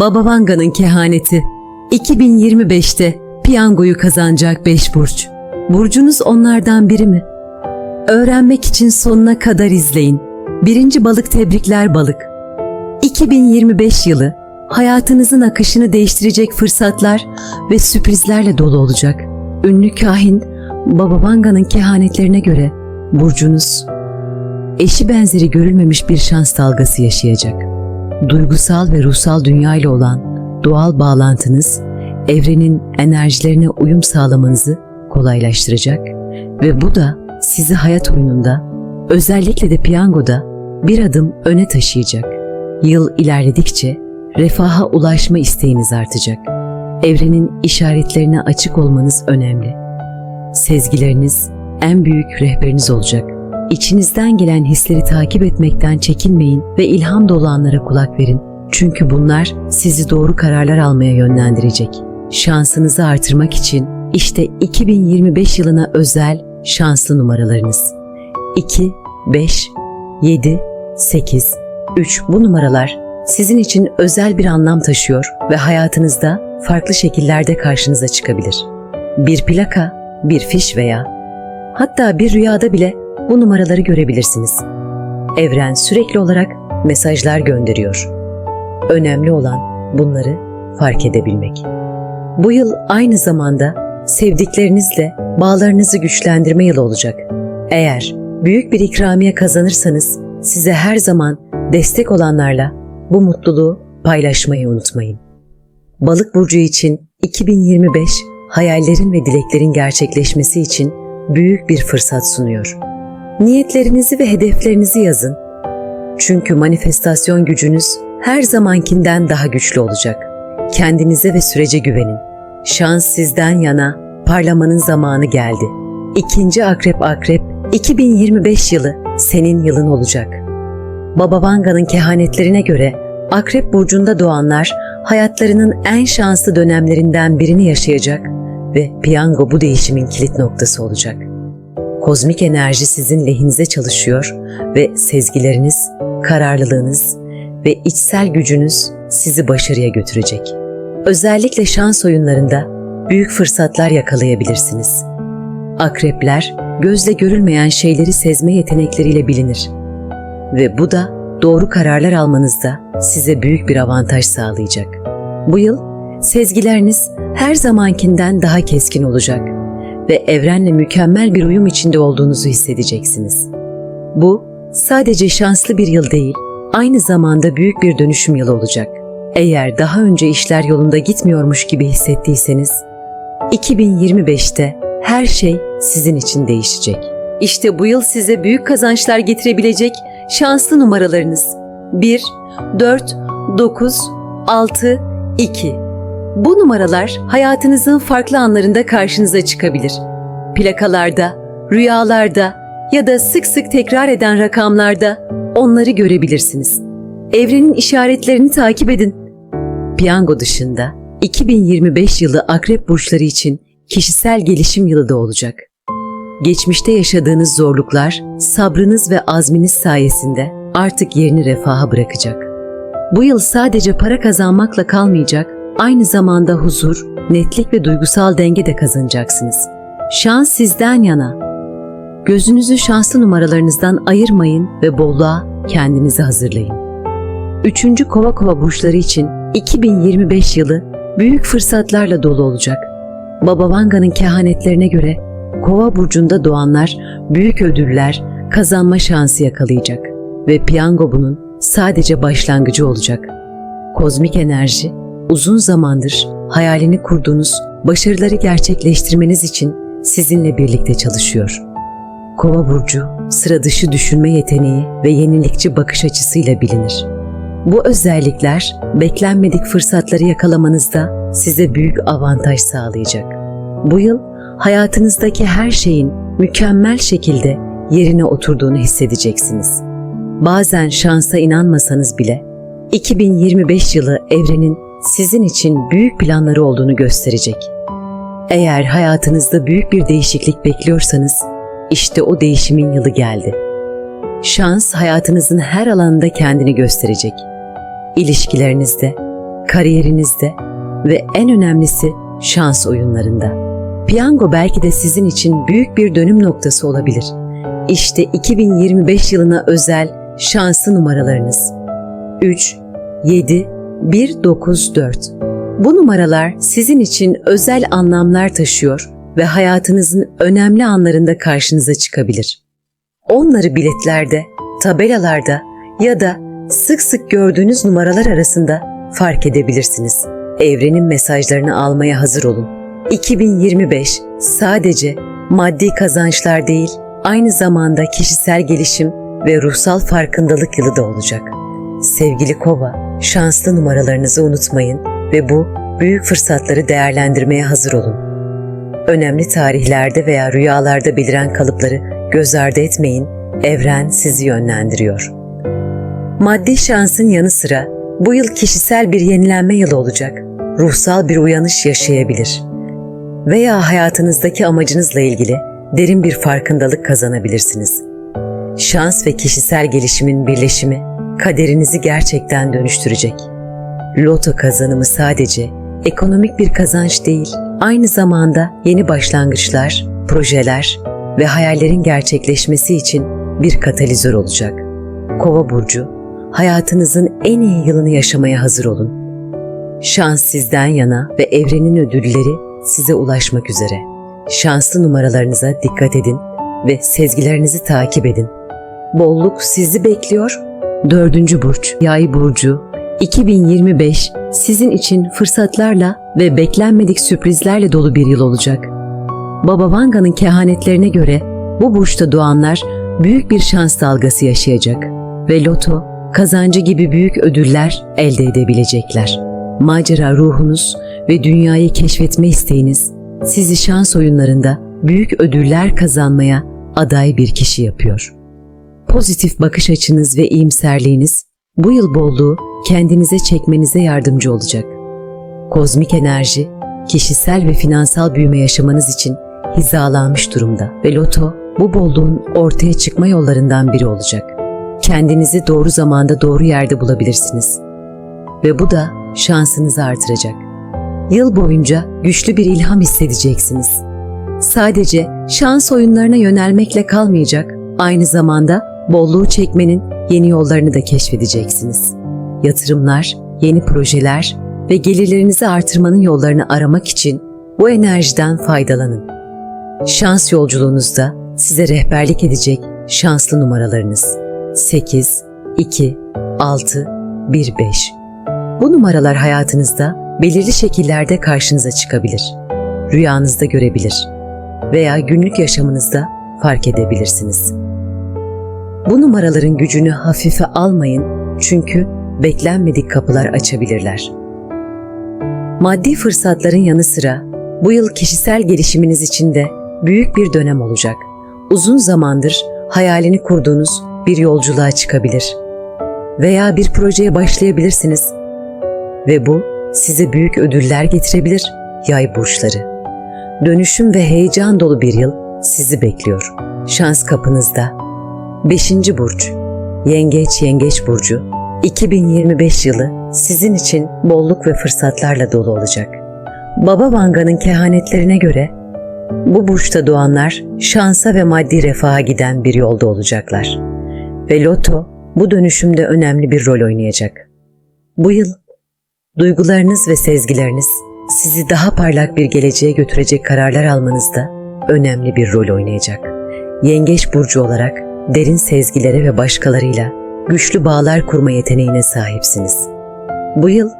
Baba Vanga'nın kehaneti. 2025'te piyangoyu kazanacak 5 burç. Burcunuz onlardan biri mi? Öğrenmek için sonuna kadar izleyin. Birinci balık tebrikler balık. 2025 yılı hayatınızın akışını değiştirecek fırsatlar ve sürprizlerle dolu olacak. Ünlü kahin Baba Vanga'nın kehanetlerine göre burcunuz eşi benzeri görülmemiş bir şans dalgası yaşayacak. Duygusal ve ruhsal dünyayla olan doğal bağlantınız evrenin enerjilerine uyum sağlamanızı kolaylaştıracak ve bu da sizi hayat oyununda özellikle de piyangoda bir adım öne taşıyacak. Yıl ilerledikçe refaha ulaşma isteğiniz artacak. Evrenin işaretlerine açık olmanız önemli. Sezgileriniz en büyük rehberiniz olacak. İçinizden gelen hisleri takip etmekten çekinmeyin ve ilham dolu anlara kulak verin. Çünkü bunlar sizi doğru kararlar almaya yönlendirecek. Şansınızı artırmak için işte 2025 yılına özel şanslı numaralarınız. 2, 5, 7, 8, 3 bu numaralar sizin için özel bir anlam taşıyor ve hayatınızda farklı şekillerde karşınıza çıkabilir. Bir plaka, bir fiş veya hatta bir rüyada bile bu numaraları görebilirsiniz. Evren sürekli olarak mesajlar gönderiyor. Önemli olan bunları fark edebilmek. Bu yıl aynı zamanda sevdiklerinizle bağlarınızı güçlendirme yılı olacak. Eğer büyük bir ikramiye kazanırsanız size her zaman destek olanlarla bu mutluluğu paylaşmayı unutmayın. Balık burcu için 2025 hayallerin ve dileklerin gerçekleşmesi için büyük bir fırsat sunuyor. Niyetlerinizi ve hedeflerinizi yazın. Çünkü manifestasyon gücünüz her zamankinden daha güçlü olacak. Kendinize ve sürece güvenin. Şans sizden yana, parlamanın zamanı geldi. İkinci Akrep Akrep 2025 yılı senin yılın olacak. Baba Vanga'nın kehanetlerine göre Akrep burcunda doğanlar hayatlarının en şanslı dönemlerinden birini yaşayacak ve piyango bu değişimin kilit noktası olacak. Kozmik enerji sizin lehinize çalışıyor ve sezgileriniz, kararlılığınız ve içsel gücünüz sizi başarıya götürecek. Özellikle şans oyunlarında büyük fırsatlar yakalayabilirsiniz. Akrepler gözle görülmeyen şeyleri sezme yetenekleriyle bilinir ve bu da doğru kararlar almanızda size büyük bir avantaj sağlayacak. Bu yıl sezgileriniz her zamankinden daha keskin olacak ve evrenle mükemmel bir uyum içinde olduğunuzu hissedeceksiniz. Bu sadece şanslı bir yıl değil, aynı zamanda büyük bir dönüşüm yılı olacak. Eğer daha önce işler yolunda gitmiyormuş gibi hissettiyseniz, 2025'te her şey sizin için değişecek. İşte bu yıl size büyük kazançlar getirebilecek şanslı numaralarınız 1, 4, 9, 6, 2. Bu numaralar hayatınızın farklı anlarında karşınıza çıkabilir. Plakalarda, rüyalarda ya da sık sık tekrar eden rakamlarda onları görebilirsiniz. Evrenin işaretlerini takip edin. Piyango dışında 2025 yılı akrep burçları için kişisel gelişim yılı da olacak. Geçmişte yaşadığınız zorluklar, sabrınız ve azminiz sayesinde artık yerini refaha bırakacak. Bu yıl sadece para kazanmakla kalmayacak, aynı zamanda huzur, netlik ve duygusal denge de kazanacaksınız. Şans sizden yana. Gözünüzü şanslı numaralarınızdan ayırmayın ve bolluğa kendinizi hazırlayın. Üçüncü kova kova burçları için 2025 yılı büyük fırsatlarla dolu olacak. Baba Vanga'nın kehanetlerine göre Kova burcunda doğanlar büyük ödüller, kazanma şansı yakalayacak ve piyango bunun sadece başlangıcı olacak. Kozmik enerji uzun zamandır hayalini kurduğunuz başarıları gerçekleştirmeniz için sizinle birlikte çalışıyor. Kova burcu sıra dışı düşünme yeteneği ve yenilikçi bakış açısıyla bilinir. Bu özellikler beklenmedik fırsatları yakalamanızda size büyük avantaj sağlayacak. Bu yıl hayatınızdaki her şeyin mükemmel şekilde yerine oturduğunu hissedeceksiniz. Bazen şansa inanmasanız bile 2025 yılı evrenin sizin için büyük planları olduğunu gösterecek. Eğer hayatınızda büyük bir değişiklik bekliyorsanız işte o değişimin yılı geldi. Şans hayatınızın her alanında kendini gösterecek. İlişkilerinizde, kariyerinizde ve en önemlisi şans oyunlarında. Piyango belki de sizin için büyük bir dönüm noktası olabilir. İşte 2025 yılına özel şanslı numaralarınız. 3, 7, 1, 9, 4. Bu numaralar sizin için özel anlamlar taşıyor ve hayatınızın önemli anlarında karşınıza çıkabilir. Onları biletlerde, tabelalarda ya da sık sık gördüğünüz numaralar arasında fark edebilirsiniz. Evrenin mesajlarını almaya hazır olun. 2025 sadece maddi kazançlar değil, aynı zamanda kişisel gelişim ve ruhsal farkındalık yılı da olacak. Sevgili Kova, şanslı numaralarınızı unutmayın ve bu büyük fırsatları değerlendirmeye hazır olun. Önemli tarihlerde veya rüyalarda beliren kalıpları göz ardı etmeyin, evren sizi yönlendiriyor. Maddi şansın yanı sıra bu yıl kişisel bir yenilenme yılı olacak. Ruhsal bir uyanış yaşayabilir. Veya hayatınızdaki amacınızla ilgili derin bir farkındalık kazanabilirsiniz. Şans ve kişisel gelişimin birleşimi kaderinizi gerçekten dönüştürecek. Loto kazanımı sadece ekonomik bir kazanç değil, aynı zamanda yeni başlangıçlar, projeler ve hayallerin gerçekleşmesi için bir katalizör olacak. Kova burcu, hayatınızın en iyi yılını yaşamaya hazır olun. Şans sizden yana ve evrenin ödülleri size ulaşmak üzere. Şanslı numaralarınıza dikkat edin ve sezgilerinizi takip edin. Bolluk sizi bekliyor. Dördüncü burç, yay burcu, 2025 sizin için fırsatlarla ve beklenmedik sürprizlerle dolu bir yıl olacak. Baba Vanga'nın kehanetlerine göre bu burçta doğanlar büyük bir şans dalgası yaşayacak ve loto, kazancı gibi büyük ödüller elde edebilecekler. Macera ruhunuz ve dünyayı keşfetme isteğiniz sizi şans oyunlarında büyük ödüller kazanmaya aday bir kişi yapıyor. Pozitif bakış açınız ve iyimserliğiniz bu yıl bolluğu kendinize çekmenize yardımcı olacak. Kozmik enerji, kişisel ve finansal büyüme yaşamanız için hizalanmış durumda ve loto bu bolluğun ortaya çıkma yollarından biri olacak. Kendinizi doğru zamanda doğru yerde bulabilirsiniz. Ve bu da şansınızı artıracak. Yıl boyunca güçlü bir ilham hissedeceksiniz. Sadece şans oyunlarına yönelmekle kalmayacak, aynı zamanda bolluğu çekmenin yeni yollarını da keşfedeceksiniz. Yatırımlar, yeni projeler ve gelirlerinizi artırmanın yollarını aramak için bu enerjiden faydalanın. Şans yolculuğunuzda size rehberlik edecek şanslı numaralarınız 8, 2, 6, 1, 5. Bu numaralar hayatınızda belirli şekillerde karşınıza çıkabilir. Rüyanızda görebilir veya günlük yaşamınızda fark edebilirsiniz. Bu numaraların gücünü hafife almayın çünkü beklenmedik kapılar açabilirler. Maddi fırsatların yanı sıra bu yıl kişisel gelişiminiz için de büyük bir dönem olacak. Uzun zamandır hayalini kurduğunuz bir yolculuğa çıkabilir veya bir projeye başlayabilirsiniz ve bu size büyük ödüller getirebilir yay burçları. Dönüşüm ve heyecan dolu bir yıl sizi bekliyor. Şans kapınızda. 5. burç. Yengeç Yengeç burcu. 2025 yılı sizin için bolluk ve fırsatlarla dolu olacak. Baba Vanga'nın kehanetlerine göre bu burçta doğanlar şansa ve maddi refaha giden bir yolda olacaklar. Ve loto bu dönüşümde önemli bir rol oynayacak. Bu yıl duygularınız ve sezgileriniz sizi daha parlak bir geleceğe götürecek kararlar almanızda önemli bir rol oynayacak. Yengeç burcu olarak derin sezgilere ve başkalarıyla güçlü bağlar kurma yeteneğine sahipsiniz. Bu yıl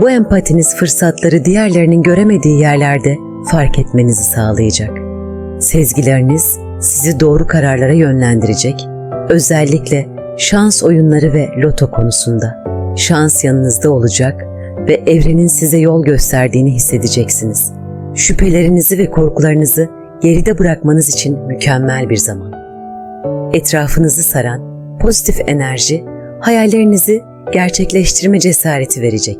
bu empatiniz fırsatları diğerlerinin göremediği yerlerde fark etmenizi sağlayacak. Sezgileriniz sizi doğru kararlara yönlendirecek, özellikle şans oyunları ve loto konusunda. Şans yanınızda olacak ve evrenin size yol gösterdiğini hissedeceksiniz. Şüphelerinizi ve korkularınızı geride bırakmanız için mükemmel bir zaman. Etrafınızı saran pozitif enerji hayallerinizi gerçekleştirme cesareti verecek.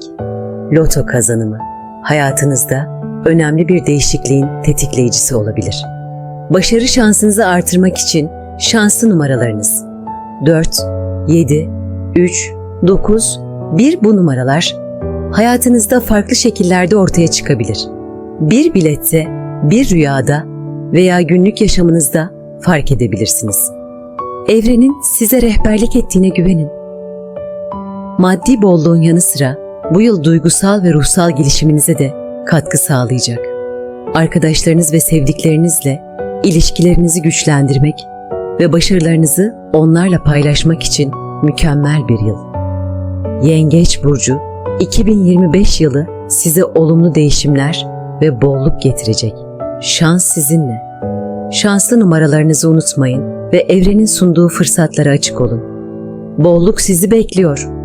Loto kazanımı hayatınızda önemli bir değişikliğin tetikleyicisi olabilir. Başarı şansınızı artırmak için şanslı numaralarınız 4, 7, 3, 9, 1 bu numaralar hayatınızda farklı şekillerde ortaya çıkabilir. Bir bilette, bir rüyada veya günlük yaşamınızda fark edebilirsiniz. Evrenin size rehberlik ettiğine güvenin. Maddi bolluğun yanı sıra bu yıl duygusal ve ruhsal gelişiminize de katkı sağlayacak. Arkadaşlarınız ve sevdiklerinizle ilişkilerinizi güçlendirmek ve başarılarınızı onlarla paylaşmak için mükemmel bir yıl. Yengeç burcu 2025 yılı size olumlu değişimler ve bolluk getirecek. Şans sizinle. Şanslı numaralarınızı unutmayın ve evrenin sunduğu fırsatlara açık olun. Bolluk sizi bekliyor.